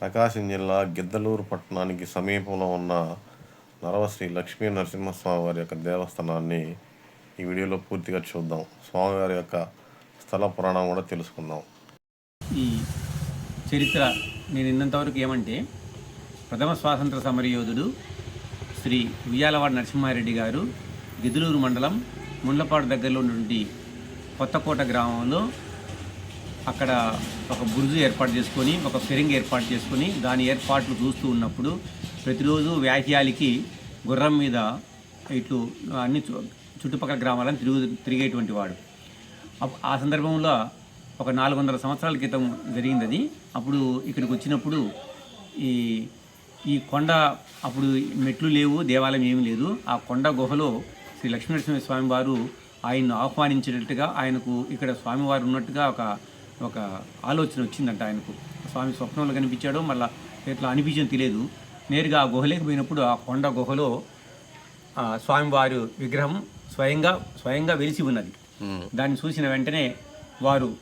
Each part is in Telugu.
ప్రకాశం జిల్లా గిద్దలూరు పట్టణానికి సమీపంలో ఉన్న నరవశ్రీ లక్ష్మీ నరసింహస్వామి వారి యొక్క దేవస్థానాన్ని ఈ వీడియోలో పూర్తిగా చూద్దాం. స్వామివారి యొక్క స్థల పురాణం కూడా తెలుసుకుందాం. ఈ చరిత్ర నేను ఇన్నంతవరకు ఏమంటే ప్రథమ స్వాతంత్ర సమరయోధుడు శ్రీ ఉయ్యాలవాడ నరసింహారెడ్డి గారు గిదులూరు మండలం ముండ్లపాడు దగ్గరలో ఉన్నటువంటి కొత్తకోట గ్రామంలో అక్కడ ఒక బురుజు ఏర్పాటు చేసుకొని ఒక ఫెరింగ్ ఏర్పాటు చేసుకొని దాని ఏర్పాట్లు చూస్తూ ఉన్నప్పుడు ప్రతిరోజు వ్యాఖ్యాలకి గుర్రం మీద ఇట్లు అన్ని చు- చుట్టుపక్కల గ్రామాలను తిరుగు తిరిగేటువంటి వాడు. ఆ సందర్భంలో ఒక నాలుగు వందల సంవత్సరాల క్రితం జరిగింది అది అప్పుడు ఇక్కడికి వచ్చినప్పుడు ఈ ఈ కొండ అప్పుడు మెట్లు లేవు దేవాలయం ఏమీ లేదు. ఆ కొండ గుహలో శ్రీ లక్ష్మీనరసింహ స్వామి వారు ఆయన్ను ఆహ్వానించినట్టుగా ఆయనకు ఇక్కడ స్వామివారు ఉన్నట్టుగా ఒక ఒక ఆలోచన వచ్చిందంట ఆయనకు. స్వామి స్వప్నంలో కనిపించాడో మళ్ళీ ఎట్లా అనిపించింది తెలియదు. నేరుగా ఆ గుహలోకి పోయినప్పుడు ఆ కొండ గుహలో ఆ స్వామివారి విగ్రహం స్వయంగా స్వయంగా వెలిసి ఉన్నది. దాన్ని చూసిన వెంటనే వారు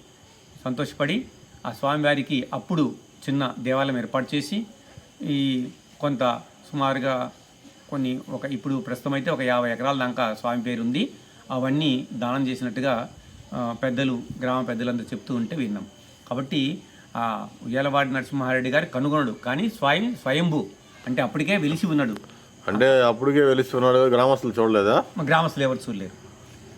సంతోషపడి ఆ స్వామివారికి అప్పుడు చిన్న దేవాలయం ఏర్పాటు చేసి ఈ కొంత సుమారుగా కొన్ని ఒక ఇప్పుడు ప్రస్తుతం అయితే ఒక యాభై ఎకరాల దాకా స్వామి పేరు ఉంది అవన్నీ దానం చేసినట్టుగా పెద్దలు గ్రామ పెద్దలందరూ చెప్తూ ఉంటే విన్నాం. కాబట్టి ఆ ఉయ్యాలవాడి నరసింహారెడ్డి గారి కనుగొనడు కానీ స్వయం స్వయంభూ అంటే అప్పటికే వెలిసి ఉన్నాడు. అంటే అప్పటికే వెలుస్తున్నాడు గ్రామస్తులు చూడలేదా? మా గ్రామస్తులు ఎవరు చూడలేరు.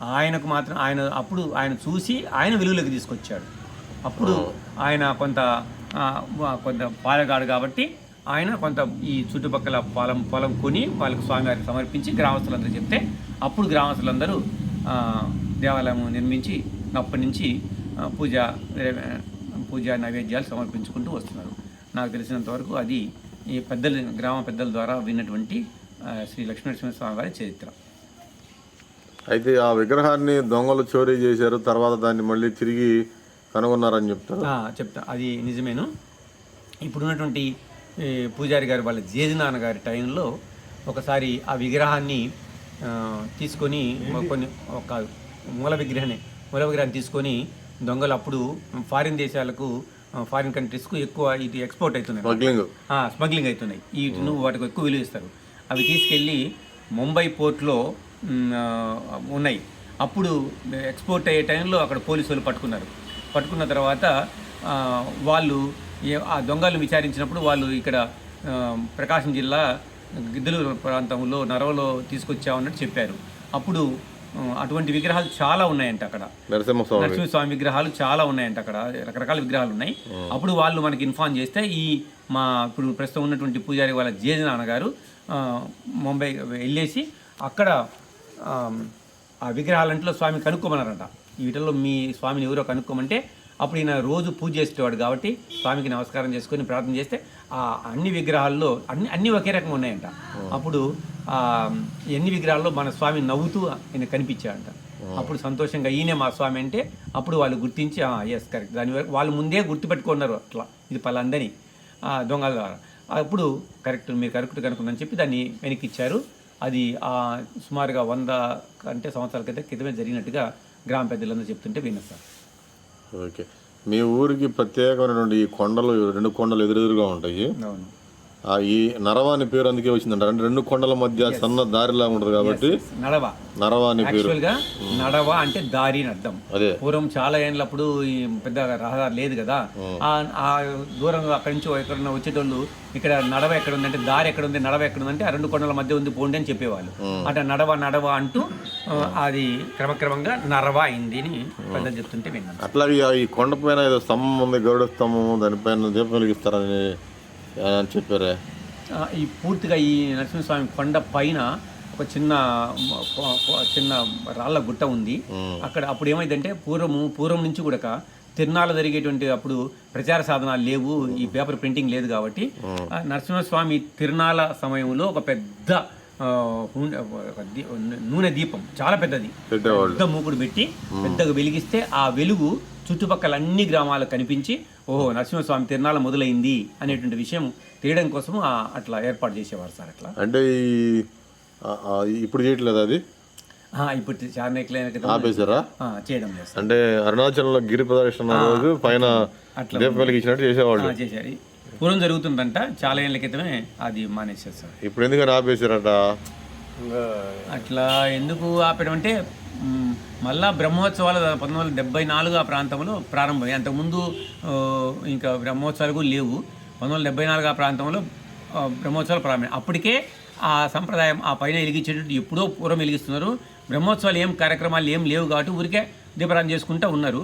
ఆయనకు మాత్రం ఆయన అప్పుడు ఆయన చూసి ఆయన వెలుగులోకి తీసుకొచ్చాడు. అప్పుడు ఆయన కొంత కొంత పాలగాడు కాబట్టి ఆయన కొంత ఈ చుట్టుపక్కల పొలం పొలం కొని వాళ్ళకి స్వామివారికి సమర్పించి గ్రామస్తులందరూ చెప్తే అప్పుడు గ్రామస్తులందరూ దేవాలయం నిర్మించి అప్పటి నుంచి పూజ పూజ నైవేద్యాలు సమర్పించుకుంటూ వస్తున్నారు. నాకు తెలిసినంత వరకు అది ఈ పెద్దల గ్రామ పెద్దల ద్వారా విన్నటువంటి శ్రీ లక్ష్మీనరసింహ స్వామి వారి చరిత్ర. అయితే ఆ విగ్రహాన్ని దొంగలు చోరీ చేశారు తర్వాత దాన్ని మళ్ళీ తిరిగి కనుగొన్నారని చెప్తారు. చెప్తా. అది నిజమేను. ఇప్పుడున్నటువంటి పూజారి గారి వాళ్ళ జేజి నాన్నగారి టైంలో ఒకసారి ఆ విగ్రహాన్ని తీసుకొని కొన్ని ఒక మూల విగ్రహాన్ని మూల విగ్రహాన్ని తీసుకొని దొంగలు అప్పుడు ఫారిన్ దేశాలకు ఫారిన్ కంట్రీస్కు ఎక్కువ ఇది ఎక్స్పోర్ట్ అవుతున్నాయి. స్మగ్లింగ్. అవుతున్నాయి. వీటిను వాటికి ఎక్కువ విలువ ఇస్తారు. అవి తీసుకెళ్ళి ముంబై పోర్ట్లో ఉన్నాయి. అప్పుడు ఎక్స్పోర్ట్ అయ్యే టైంలో అక్కడ పోలీసు వాళ్ళు పట్టుకున్నారు. పట్టుకున్న తర్వాత వాళ్ళు ఆ దొంగలను విచారించినప్పుడు వాళ్ళు ఇక్కడ ప్రకాశం జిల్లా గిద్దలూరు ప్రాంతంలో నరవలో తీసుకొచ్చామన్నట్టు చెప్పారు. అప్పుడు అటువంటి విగ్రహాలు చాలా ఉన్నాయంట అక్కడ. నరసింహస్వామి నరసింహస్వామి విగ్రహాలు చాలా ఉన్నాయంట అక్కడ. రకరకాల విగ్రహాలు ఉన్నాయి. అప్పుడు వాళ్ళు మనకి ఇన్ఫార్మ్ చేస్తే ఈ మా ఇప్పుడు ప్రస్తుతం ఉన్నటువంటి పూజారి వాళ్ళ జేజి నాన్నగారు ముంబై వెళ్ళేసి అక్కడ ఆ, ఆ విగ్రహాలంట్లో స్వామి కనుక్కోమన్నారంట. వీటిల్లో మీ స్వామిని ఎవరో కనుక్కోమంటే అప్పుడు ఈయన రోజు పూజ చేసేవాడు కాబట్టి స్వామికి నమస్కారం చేసుకొని ప్రార్థన చేస్తే ఆ అన్ని విగ్రహాల్లో అన్ని అన్ని ఒకే రకంగా ఉన్నాయంట. అప్పుడు ఆ ఎన్ని విగ్రహాల్లో మన స్వామి నవ్వుతూ ఆయన కనిపించాడంట. అప్పుడు సంతోషంగా ఈయనే మా స్వామి అంటే అప్పుడు వాళ్ళు గుర్తించి ఎస్ కరెక్ట్ దాని వరకు వాళ్ళు ముందే గుర్తుపెట్టుకున్నారు అట్లా. ఇది పలాందని. ఆ, దొంగల ద్వారా. అప్పుడు కరెక్ట్ మీరు కరెక్ట్ కనుక్కుందని చెప్పి దాన్ని వెనక్కి ఇచ్చారు అది ఆ సుమారుగా వంద అంటే సంవత్సరాల క్రితం క్రితమే జరిగినట్టుగా గ్రామ పెద్దలందరూ చెప్తుంటే విన్నా సార్. ఓకే. మీ ఊరికి ప్రత్యేకమైనటువంటి ఈ కొండలు రెండు కొండలు ఎదురెదురుగా ఉంటాయి. అవును. ఈ నరవ అని పేరు అందుకే వచ్చిందంటారు అంటే రెండు కొండల మధ్య సన్న దారిలా ఉంటుంది కాబట్టి నడవ. నరవ అని పేరు. యాక్చువల్గా నడవ అంటే దారి అని అర్థం. అదే. పూర్వం చాలా ఏళ్ళప్పుడు ఈ పెద్ద రహదారి లేదు కదా. ఆ ఆ దూరంగా అక్కడి నుంచి ఎక్కడన్నా వచ్చేటోళ్ళు ఇక్కడ నడవ ఎక్కడ ఉందంటే దారి ఎక్కడ ఉంది నడవ ఎక్కడ ఉందంటే ఆ రెండు కొండల మధ్య ఉంది పోండి అని చెప్పేవాళ్ళు. అట నడవ నడవ అంటూ అది క్రమక్రమంగా నరవ అయింది అని పెద్దలు చెప్తుంటే విన్నాను. అట్లాగే ఆ ఈ కొండ పైన ఏదో స్తంభం ఉంది గరుడ స్తంభం దానిపైన దీపం వెలిగిస్తారని అని చెప్పారే? ఈ పూర్తిగా ఈ నరసింహస్వామి కొండ పైన ఒక చిన్న చిన్న రాళ్ళ గుట్ట ఉంది. అక్కడ అప్పుడు ఏమైందంటే పూర్వము పూర్వం నుంచి కూడా తిరునాళ్ళు జరిగేటువంటి అప్పుడు ప్రచార సాధనాలు లేవు. ఈ పేపర్ ప్రింటింగ్ లేదు కాబట్టి నరసింహస్వామి తిరునాళ్ళ సమయంలో ఒక పెద్ద నూనె దీపం చాలా పెద్దది. పెద్ద మూకుడు పెట్టి పెద్దగా వెలిగిస్తే ఆ వెలుగు చుట్టుపక్కల అన్ని గ్రామాలకు కనిపించి ఓహో నరసింహస్వామి తిరునాళ్ళ మొదలైంది అనేటువంటి విషయం తెలియడం కోసం అట్లా ఏర్పాటు చేసేవారు సార్ అట్లా. అంటే ఇప్పుడు చేయట్లేదు అది? ఇప్పుడు ఆపేశారా? చేయడం లేదు అంటే అరుణాచలంలో గిరి ప్రదర్శన రోజు పైన అట్లా దీపం వెలిగించినట్టు చేసేవాళ్ళు. చేశారు. పూర్వం జరుగుతుందంట. చాలా ఏళ్ళ క్రితమే అది మానేశారు సార్ ఇప్పుడు ఎందుకని ఆపేశారట? అట్లా ఎందుకు ఆపడం అంటే మళ్ళా బ్రహ్మోత్సవాలు పంతొమ్మిది వందల డెబ్బై నాలుగు ఆ ప్రాంతంలో ప్రారంభమయ్యాయి అంతకుముందు ఇంకా బ్రహ్మోత్సవాలు కూడా లేవు. పంతొమ్మిది వందల డెబ్బై నాలుగు ఆ ప్రాంతంలో బ్రహ్మోత్సవాలు ప్రారంభం. అప్పటికే ఆ సంప్రదాయం ఆ పైన వెలిగించేటట్టు ఎప్పుడో పూర్వం వెలిగిస్తున్నారు. బ్రహ్మోత్సవాలు ఏం కార్యక్రమాలు ఏం లేవు కాబట్టి ఊరికే దీపారాధన చేసుకుంటూ ఉన్నారు.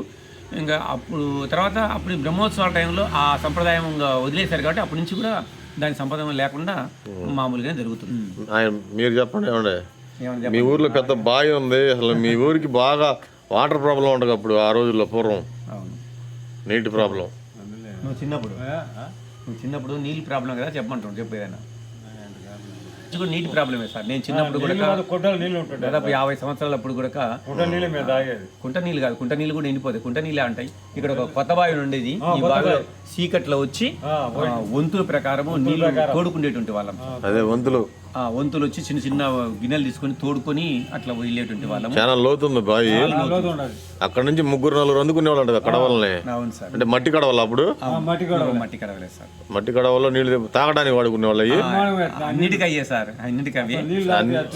ఇంకా అప్పుడు తర్వాత అప్పుడు ఈ బ్రహ్మోత్సవాల టైంలో ఆ సంప్రదాయం ఇంకా వదిలేశారు కాబట్టి అప్పటి నుంచి కూడా దాని సంప్రదాయం లేకుండా మామూలుగానే జరుగుతుంది. ఆయన మీరు చెప్పండి ఏమండి? మీ ఊర్లో పెద్ద బావి ఉంది. అసలు మీ ఊరికి బాగా వాటర్ ప్రాబ్లం ఉండదు అప్పుడు ఆ రోజుల్లో పూర్వం. అవును. నీటి ప్రాబ్లం. నువ్వు చిన్నప్పుడు. నువ్వు చిన్నప్పుడు నీళ్ళు ప్రాబ్లం కదా చెప్పమంటావు చెప్పు ఏదైనా. ఇది కూడా నీటి ప్రాబ్లమే సార్. నేను చిన్నప్పుడు కూడా నీళ్ళు దాదాపు యాభై సంవత్సరాలప్పుడు కూడా కొట్ట నీళ్ళు మీద తాగేది కుంట నీళ్ళు కాదు కుంట నీళ్ళు కూడా ఎండిపోతాయి. కుంట నీళ్ళే అంటాయి. ఇక్కడ ఒక కొత్త బావి ఉండేది. ఈ బావిలో సీకట్లో వచ్చి వంతుల ప్రకారము నీళ్ళు తోడుకునేటువంటి వాళ్ళం అదే వంతులు వంతులు వచ్చి చిన్న చిన్న గిన్నెలు తీసుకొని తోడుకొని అట్లా వదిలేటువంటి వాళ్ళము. చాలా లోతుంది బావి అక్కడ నుంచి ముగ్గురు నలుగురు అందుకునే వాళ్ళు ఉంటుంది కడవలనే అవును సార్. అంటే మట్టి కడవలు అప్పుడు? మట్టి కూడా మట్టి కడవలేదు సార్. మట్టి కడవల్లో నీళ్ళు తెప్ప- తాగడానికి వాడుకునే వాళ్ళు అయ్యి అన్నిటికీ అయ్యే సార్ అన్నిటికీ అవి.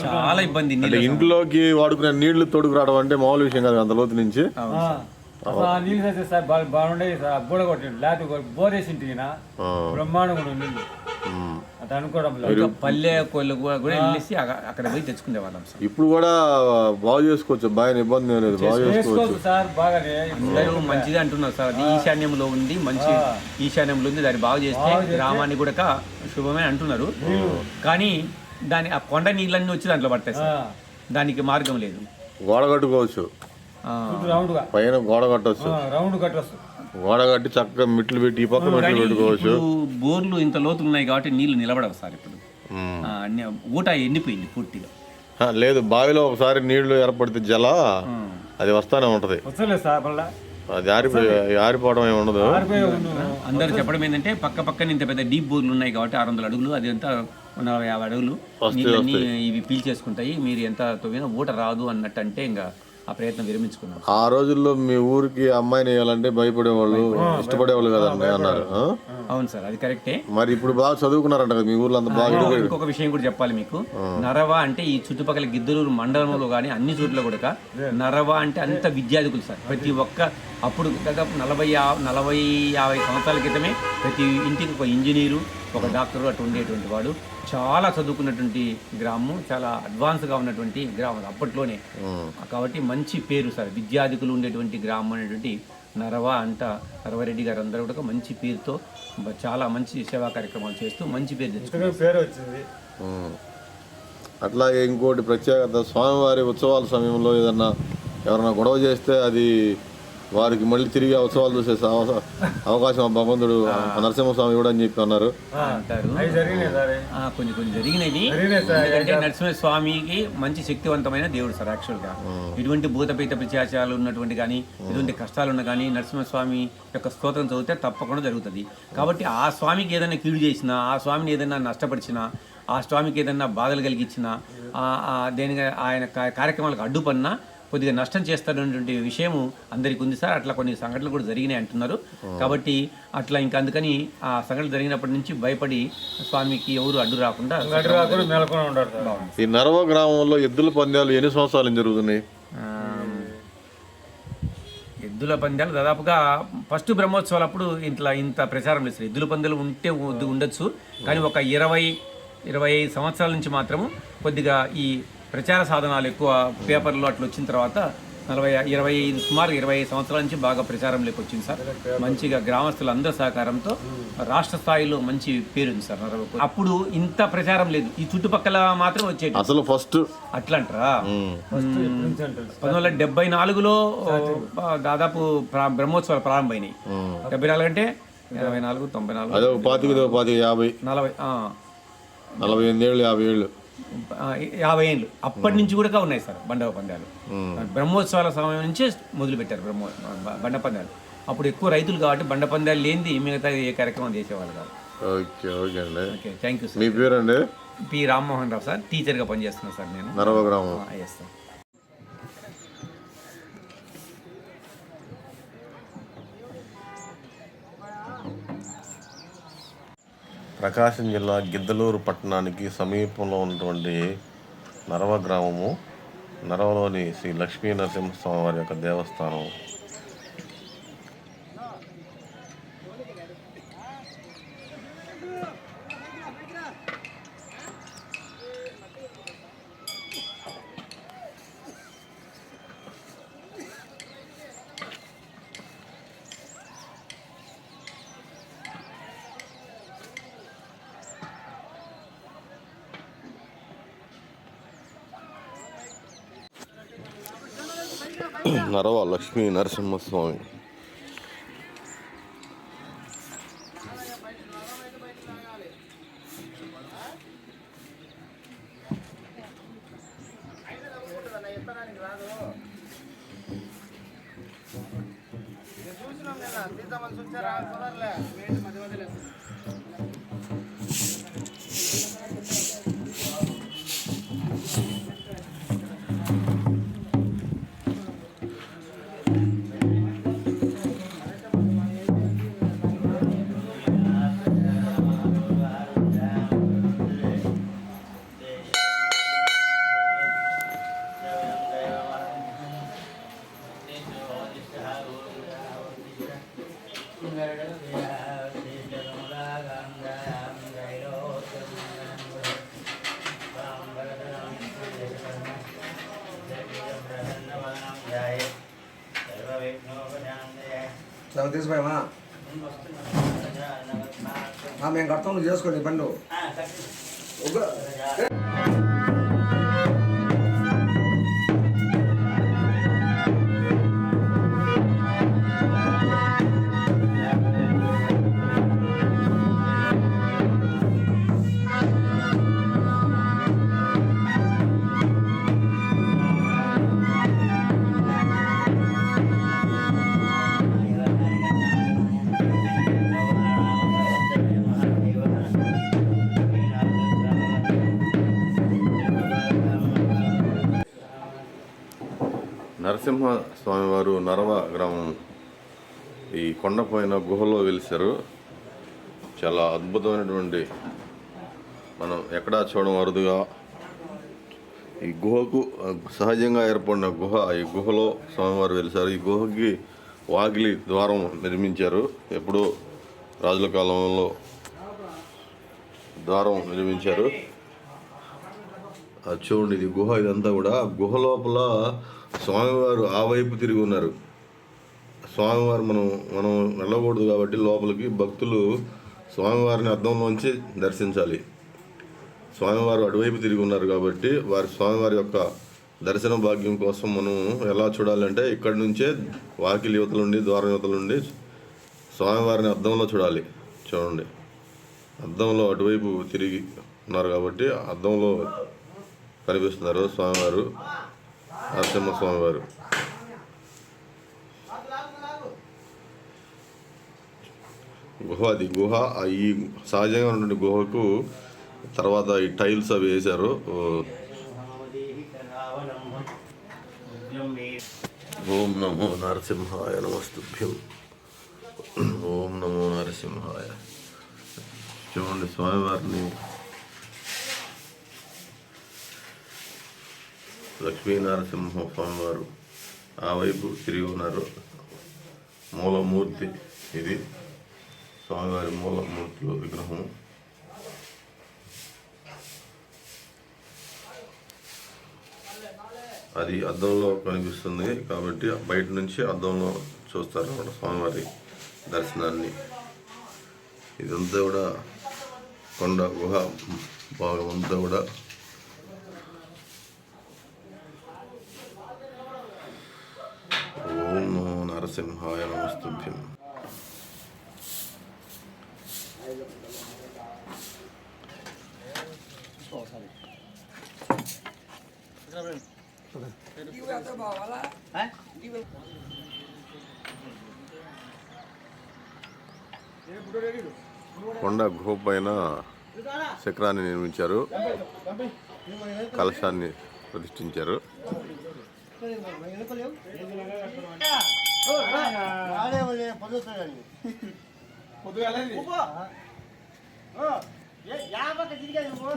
చాలా ఇబ్బంది ఇంట్లోకి వాడుకునే నీళ్ళు తోడుకు రావడం అంటే మామూలు విషయం కాదు అంత లోతు నుంచి. అసలు ఆ నీళ్ళు అయితే సార్ బాగా బాగుండేది సార్. బుడ కొట్టిండు. లేకపోతే బోర్ వేసింటి ఈయన. ఆ. బ్రహ్మాండంగా ఉండు నీళ్ళు. అది అనుకోవడం లేదు. పల్లె కోళ్ళు కూడా కూడా వెళ్ళేసి అక- అక్కడ పోయి తెచ్చుకునే వాళ్ళం సార్. ఇప్పుడు కూడా బాగు చేసుకోవచ్చు. బాగా ఇబ్బంది ఏం లేదు. బాగు చేసుకోవచ్చు సార్ బాగానే. అందరూ మంచిది అంటున్నారు సార్. అది ఈశాన్యంలో ఉంది. మంచి ఈశాన్యంలో ఉంది. దాన్ని బాగు చేస్తే గ్రామాన్ని కూడా శుభమే అంటున్నారు. కానీ దాని ఆ కొండ నీళ్ళన్నీ వచ్చి దాంట్లో పడతాయి సార్. దానికి మార్గం లేదు. గోడ కట్టుకోవచ్చు. ఆ, రౌండ్గా పైన గోడ కట్టవచ్చు రౌండ్ కట్టొచ్చు. గోడ కట్టి చక్కగా మిట్లు పెట్టి ఈ పక్క మెట్లు పెట్టుకోవచ్చు. బోర్లు ఇంత లోతు ఉన్నాయి కాబట్టి నీళ్ళు నిలబడవు సార్ ఇప్పుడు. అన్ని ఊట ఎండిపోయింది పూర్తిగా. ఆ, లేదు బావిలో ఒకసారి నీళ్ళు ఏర్పడితే జల అది వస్తానే ఉంటది. వచ్చలేదు సార్ మళ్ళా. అది ఆరిపోయి ఆరిపోవడం ఏమి ఉండదు. అందరూ చెప్పడం ఏంటంటే పక్క పక్కన ఇంత పెద్ద డీప్ బోర్లు ఉన్నాయి కాబట్టి ఆరు వందల అడుగులు అది ఎంత? యాభై అడుగులు. ఇవి పీల్చేసుకుంటాయి. మీరు ఎంత తవ్వినా ఊట రాదు అన్నట్టు అంటే ఇంకా ఆ ప్రయత్నం విరమించుకున్నాం. ఆ రోజుల్లో మీ ఊరికి అమ్మాయిని వేయాలంటే భయపడేవాళ్ళు ఇష్టపడేవాళ్ళు కదండి అన్నారు? అవును సార్ అది కరెక్టే. మరి ఇప్పుడు బాగా చదువుకున్నారంట కదా మీ ఊర్లో అంత బాగా ఇంకొక విషయం కూడా చెప్పాలి మీకు. నరవ అంటే ఈ చుట్టుపక్కల గిద్దలూరు మండలంలో కానీ అన్ని చోట్ల కూడా నరవ అంటే అంత విద్యార్థికులు సార్. ప్రతి ఒక్క అప్పుడు దాదాపు నలభై నలభై యాభై సంవత్సరాల క్రితమే ప్రతి ఇంటికి ఒక ఇంజనీరు ఒక డాక్టర్ అటు ఉండేటువంటి వాడు. చాలా చదువుకున్నటువంటి గ్రామం చాలా అడ్వాన్స్గా ఉన్నటువంటి గ్రామం అప్పట్లోనే. కాబట్టి మంచి పేరు సార్ విద్యార్థికులు ఉండేటువంటి గ్రామం అనేటువంటి నరవ అంట నరవరెడ్డి గారు అందరూ కూడా మంచి పేరుతో చాలా మంచి సేవా కార్యక్రమాలు చేస్తూ మంచి పేరు పేరు వచ్చింది. అట్లాగే ఇంకోటి ప్రత్యేకత స్వామివారి ఉత్సవాల సమయంలో ఏదన్నా ఎవరైనా గొడవ చేస్తే అది వారికి మళ్ళీ తిరిగి ఉత్సవాలు చూసే అవ- అవకాశం ఆ భగవంతుడు నరసింహస్వామి కూడా అని చెప్పి అన్నారు. అంటారు. అవి జరిగినాయి సార్ ఆ, కొన్ని కొన్ని జరిగినవి ఎందుకంటే నరసింహస్వామికి మంచి శక్తివంతమైన దేవుడు సార్ యాక్చువల్గా ఇటువంటి భూతపీత పిచాచాలు ఉన్నటువంటి కానీ ఇటువంటి కష్టాలు ఉన్న కానీ నరసింహస్వామి యొక్క స్తోత్రం చదివితే తప్పకుండా జరుగుతుంది. కాబట్టి ఆ స్వామికి ఏదైనా కీడు చేసినా ఆ స్వామిని ఏదైనా నష్టపరిచినా ఆ స్వామికి ఏదైనా బాధలు కలిగించినా ఆ- ఆ దేనిగా ఆయన కార్యక్రమాలకు అడ్డుపడినా కొద్దిగా నష్టం చేస్తారనేటువంటి విషయము అందరికీ ఉంది సార్. అట్లా కొన్ని సంఘటనలు కూడా జరిగినాయి అంటున్నారు. కాబట్టి అట్లా ఇంకా అందుకని ఆ సంఘటనలు జరిగినప్పటి నుంచి భయపడి స్వామికి ఎవరు అడ్డు రాకుండా గడ్డి రాకుండా మేలకొని ఉంటాడు సార్. ఈ నరవ గ్రామంలో ఎద్దుల పందాలు ఎన్ని సంవత్సరాల నుంచి జరుగుతున్నాయి? ఎద్దుల పందాలు దాదాపుగా ఫస్ట్ బ్రహ్మోత్సవాలు అప్పుడు ఇంట్లో ఇంత ప్రచారం లేదు సార్. ఎద్దుల పందాలు ఉంటే ఉండొచ్చు. కానీ ఒక ఇరవై ఇరవై ఐదు సంవత్సరాల నుంచి మాత్రము కొద్దిగా ఈ ప్రచార సాధనాలు ఎక్కువ పేపర్లో అట్లా వచ్చిన తర్వాత నలభై ఇరవై ఐదు సుమారు ఇరవై ఐదు సంవత్సరాల నుంచి బాగా ప్రచారంలోకి వచ్చింది సార్. మంచిగా గ్రామస్తులందరి సహకారంతో రాష్ట్ర స్థాయిలో మంచి పేరుంది సార్ నరవకు. అప్పుడు ఇంత ప్రచారం లేదు. ఈ చుట్టుపక్కల మాత్రం వచ్చేది అసలు ఫస్ట్ అట్లా అంటారా? పంతొమ్మిది వందల డెబ్బై నాలుగులో దాదాపు బ్రహ్మోత్సవాలు ప్రారంభమైనాయి. డెబ్బై నాలుగు అంటే యాభై నాలుగు తొంభై నాలుగు. యాభై. నలభై నలభై ఎనిమిది ఏళ్ళు యాభై ఏళ్ళు. యాభై ఏళ్ళు. అప్పటి నుంచి కూడా ఉన్నాయి సార్ బండవ పందాలు. బ్రహ్మోత్సవాల సమయం నుంచే మొదలు పెట్టారు బ్రహ్మో బండ పందాలు. అప్పుడు ఎక్కువ రైతులు కాబట్టి బండ పందాలు లేనిది మిగతా ఏ కార్యక్రమం చేసేవాళ్ళు కాదు. ఓకే ఓకే అండి. Okay thank you sir. Me P Rammohan Rao sir టీచర్గా పనిచేస్తున్నాను సార్ నేను. ఎస్ సార్ ప్రకాశం జిల్లా గిద్దలూరు పట్టణానికి సమీపంలో ఉన్నటువంటి నరవ గ్రామము నరవలోని శ్రీ లక్ష్మీ నరసింహస్వామి వారి యొక్క దేవస్థానం. నరవ లక్ష్మీ నరసింహస్వామి. సరే తీసిపోయామా మేము కడతాం నువ్వు చేసుకోండి బండు నరసింహ స్వామివారు నరవ గ్రామం. ఈ కొండపైన గుహలో వెలిశారు. చాలా అద్భుతమైనటువంటి మనం ఎక్కడా చూడడం అరుదుగా. ఈ గుహకు సహజంగా ఏర్పడిన గుహ ఈ గుహలో స్వామివారు వెలిశారు. ఈ గుహకి వాగిలి ద్వారం నిర్మించారు. ఎప్పుడో రాజుల కాలంలో ద్వారం నిర్మించారు. అది చూడండి ఇది గుహ ఇదంతా కూడా. గుహ లోపల స్వామివారు ఆ వైపు తిరిగి ఉన్నారు. స్వామివారు మనం మనం వెళ్ళకూడదు కాబట్టి లోపలికి భక్తులు స్వామివారిని అద్దంలోంచి దర్శించాలి. స్వామివారు అటువైపు తిరిగి ఉన్నారు కాబట్టి వారి స్వామివారి యొక్క దర్శన భాగ్యం కోసం మనం ఎలా చూడాలంటే ఇక్కడి నుంచే వాకిలి యువతల నుండి ద్వారం యువతల నుండి స్వామివారిని అద్దంలో చూడాలి. చూడండి. అద్దంలో అటువైపు తిరిగి ఉన్నారు కాబట్టి అద్దంలో కనిపిస్తున్నారు స్వామివారు. నరసింహ స్వామివారు గుహ అది గుహ ఈ సహజంగా ఉన్నటువంటి గుహకు తర్వాత ఈ టైల్స్ అవి వేశారు. ఓం నమో నరసింహాయ నమస్తుభ్యం. ఓం నమో నరసింహాయ. చూడండి స్వామివారిని లక్ష్మీనరసింహ స్వామివారు ఆ వైపు తిరిగి ఉన్నారు. మూలమూర్తి ఇది. స్వామివారి మూలమూర్తిలో విగ్రహం. అది అద్దంలో కనిపిస్తుంది కాబట్టి బయట నుంచి అద్దంలో చూస్తారు అన్నమాట స్వామివారి దర్శనాన్ని. ఇదంతా కూడా కొండ గుహ భాగం అంతా కూడా ఓం నమో నరసింహాయ నమస్తుభ్యం కొండ గుహ పైన శిఖరాన్ని నిర్మించారు. కలశాన్ని ప్రతిష్ఠించారు. ನಾಳೆ ಒಳ್ಳೆಯ ಪದೋತ್ಸವ பொதுவாக ஏ யாபக்க திரிக்காது போ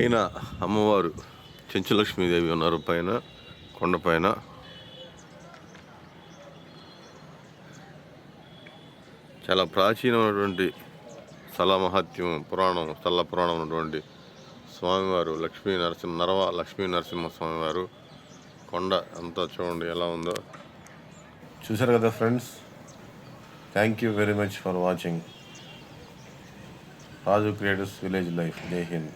పైన అమ్మవారు చెంచులక్ష్మీదేవి ఉన్నారు పైన కొండపైన చాలా ప్రాచీనమైనటువంటి స్థల మహత్యం పురాణం స్థల పురాణం ఉన్నటువంటి స్వామివారు లక్ష్మీ నరసింహ నరవ లక్ష్మీ నరసింహ స్వామివారు. కొండ అంతా చూడండి ఎలా ఉందో. చూసారు కదా friends? Thank you very much for watching Raju creators village life. Jai Hind.